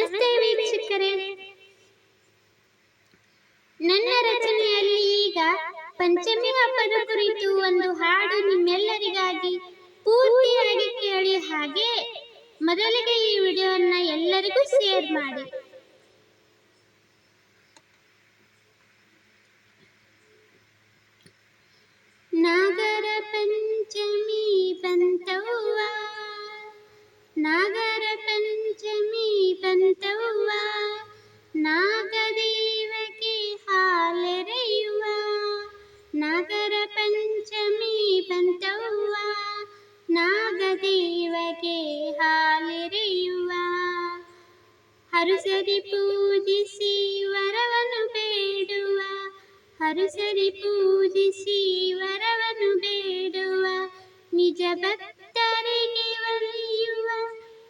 ನಮಸ್ತೆ ವೀಕ್ಷಕರೇ. ನನ್ನ ರಚನೆಯಲ್ಲಿ ಈಗ ಪಂಚಮಿ ಹಬ್ಬದ ಕುರಿತು ಒಂದು ಹಾಡು ನಿಮ್ಮೆಲ್ಲರಿಗಾಗಿ ಪೂರ್ತಿಯಾಗಿ ಕೇಳಿ ಹಾಗೆ ಮೊದಲಿಗೆ ಈ ವಿಡಿಯೋವನ್ನ ಎಲ್ಲರಿಗೂ ಶೇರ್ ಮಾಡಿ. ನಾಗರ ಪಂಚಮಿ ಬಂತವ್ವ. ನಾಗರ ಪಂಚಮಿ ನಾಗದೇವಕ್ಕೆ ಹಾಲೆರೆಯುವ ನಾಗರ ಪಂಚಮಿ ಬಂತವ್ವ ನಾಗದೇವಗೆ ಹಾಲೆರೆಯುವ ಹರುಸರಿ ಪೂಜಿಸಿ ವರವನ್ನು ಬೇಡುವ ಹರುಸರಿ ಪೂಜಿಸಿ ವರವನ್ನು ಬೇಡುವ ನಿಜ ಭಕ್ತರಿಗೆ ಒಲಿಯುವ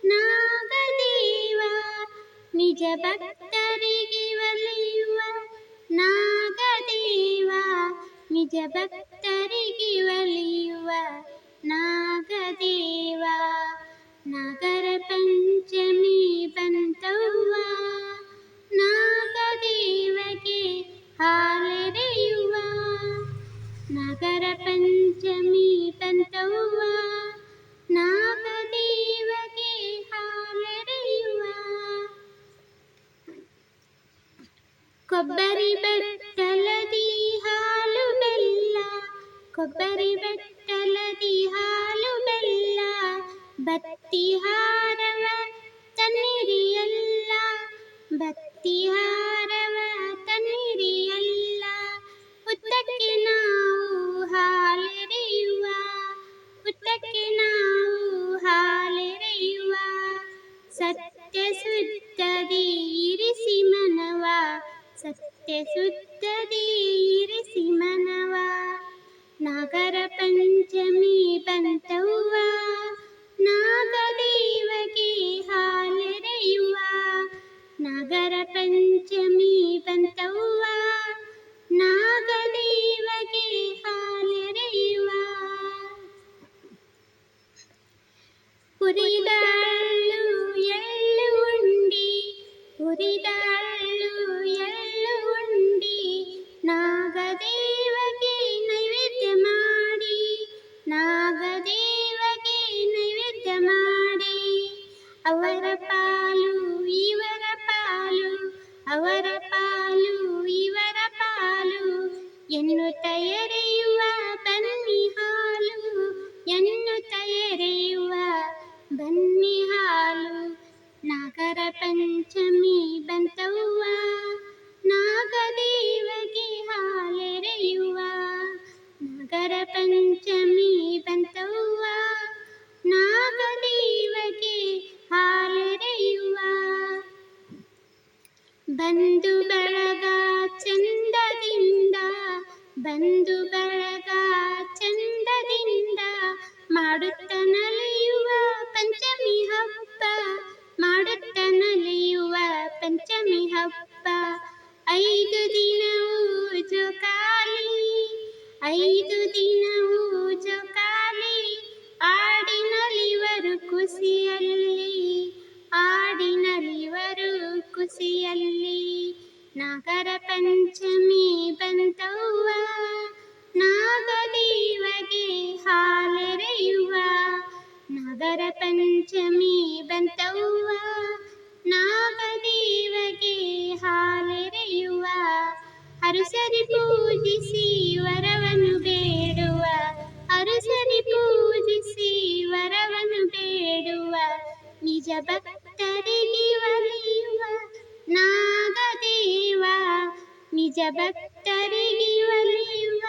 ನಾಗದೇವ ನಿಜ ಭಕ್ತರಿಗೆ ಒಲಿಯುವ ನಾಗದೇವ ನಿಜ ಭಕ್ತರಿಗೆ ಒಲಿಯುವ ನಾಗದೇವ ನಾಗರ ಪಂಚಮಿ ಬಂತವ್ವ ನಾಗದೇವಗೆ ಹಾಲೆರೆಯುವ ಕೊಬ್ಬರಿ ಬೆಟ್ಟಲದಿ ಹಾಲು ಬೆಲ್ಲ ಕೊಬ್ಬರಿ ಬೆಟ್ಟಲದಿ ಹಾಲು ಬೆಲ್ಲ ಬತ್ತಿ ಹಾರವ ತನ್ನಿರಿಯಲ್ಲ ಬತ್ತಿ ಹಾರವ ತನ್ನಿರಿಯಲ್ಲ ಉತ್ತಕ್ಕೆ ನಾವು ಹಾಲೆರೆಯುವ ಉತ್ತಕ್ಕೆ ನಾವು ಹಾಲೆರೆಯುವ ಸತ್ಯ ಸುತ್ತದಿ ಇರಿಸಿ ಮನವ ಸತ್ಯ ಸುತ್ತದಿ ಇರಿಸಿ ಮನವ ನಾಗರ ಪಂಚಮಿ ಬಂತವ್ವ ನಾಗದೇವಗೆ ಹಾಲೆರೆಯುವ ನಾಗರ ಪಂಚಮಿ ಬಂತವ್ವ ನಾಗದೇವಗೆ ಹಾಲೆರೆಯುವ ಹುರಿದಾಳು ಎಳ್ಳು ಉಂಡಿ ಹುರಿದಾಳು ಎನ್ನುತ್ತ ಎರೆಯುವ ಬನ್ನಿ ಹಾಲು ಎನ್ನುತ್ತ ಎರೆಯುವ ಬನ್ನಿ ಹಾಲು ನಾಗರ ಪಂಚಮಿ ಬಂತವ್ವ ಐದು ದಿನವೂ ಜೋಕಾಲಿ ಐದು ದಿನವೂ ಜೋಕಾಲಿ ಆಡಿನಲಿವರು ಖುಷಿಯಲ್ಲಿ ಆಡಿನಲಿವರು ಖುಷಿಯಲ್ಲಿ ನಾಗರ ಪಂಚಮಿ ಬಂತವ್ವ ನಾಗದೇವಗೆ ಹಾಲೆರೆಯುವ ನಾಗರ ಪಂಚಮಿ ಹರುಸರಿ ಪೂಜಿಸಿ ವರವನ್ನು ಬೇಡುವ ಹರುಸರಿ ಪೂಜಿಸಿ ವರವನ್ನು ಬೇಡುವ ನಿಜ ಭಕ್ತರಿಗೆ ಒಲಿಯುವ ನಾಗದೇವ ನಿಜ ಭಕ್ತರಿಗೆ ಒಲಿಯುವ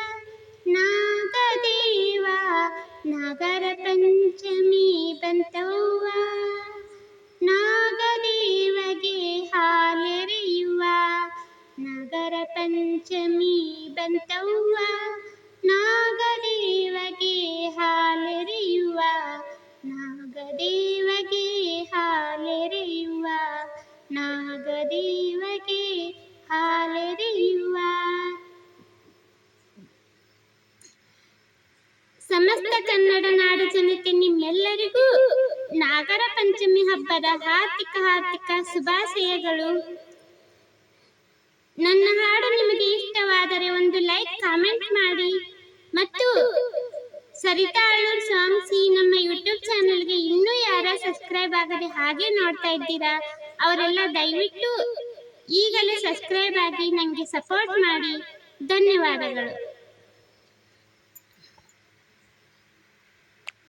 ನಾಗದೇವ ನಾಗರ ಪಂಚಮಿ ಬಂತವ್ವ ಪಂಚಮಿ ಬಂತವ್ವ, ನಾಗದೇವಗೆ ಹಾಲೆರೆಯುವ ನಾಗದೇವಗೆ ಹಾಲೆರೆಯುವ ನಾಗದೇವಗೆ ಹಾಲೆರೆಯುವ. ಸಮಸ್ತ ಕನ್ನಡ ನಾಡು ಜನತೆ ನಿಮ್ಮೆಲ್ಲರಿಗೂ ನಾಗರ ಪಂಚಮಿ ಹಬ್ಬದ ಹಾರ್ದಿಕ ಹಾರ್ದಿಕ ಶುಭಾಶಯಗಳು. ನನ್ನ ಹಾಡು ನಿಮಗೆ ಇಷ್ಟವಾದರೆ ಒಂದು ಲೈಕ್ ಕಾಮೆಂಟ್ ಮಾಡಿ. ಮತ್ತು ಸರಿತಾ ಅಳ್ಳೂರ್ ಸಾಂಗ್ಸ್ ಈ ನಮ್ಮ ಯೂಟ್ಯೂಬ್ ಚಾನೆಲ್ಗೆ ಇನ್ನೂ ಯಾರ ಸಬ್ಸ್ಕ್ರೈಬ್ ಆಗದೆ ಹಾಗೆ ನೋಡ್ತಾ ಇದ್ದೀರಾ, ಅವರೆಲ್ಲ ದಯವಿಟ್ಟು ಈಗಲೇ ಸಬ್ಸ್ಕ್ರೈಬ್ ಆಗಿ ನನಗೆ ಸಪೋರ್ಟ್ ಮಾಡಿ. ಧನ್ಯವಾದಗಳು.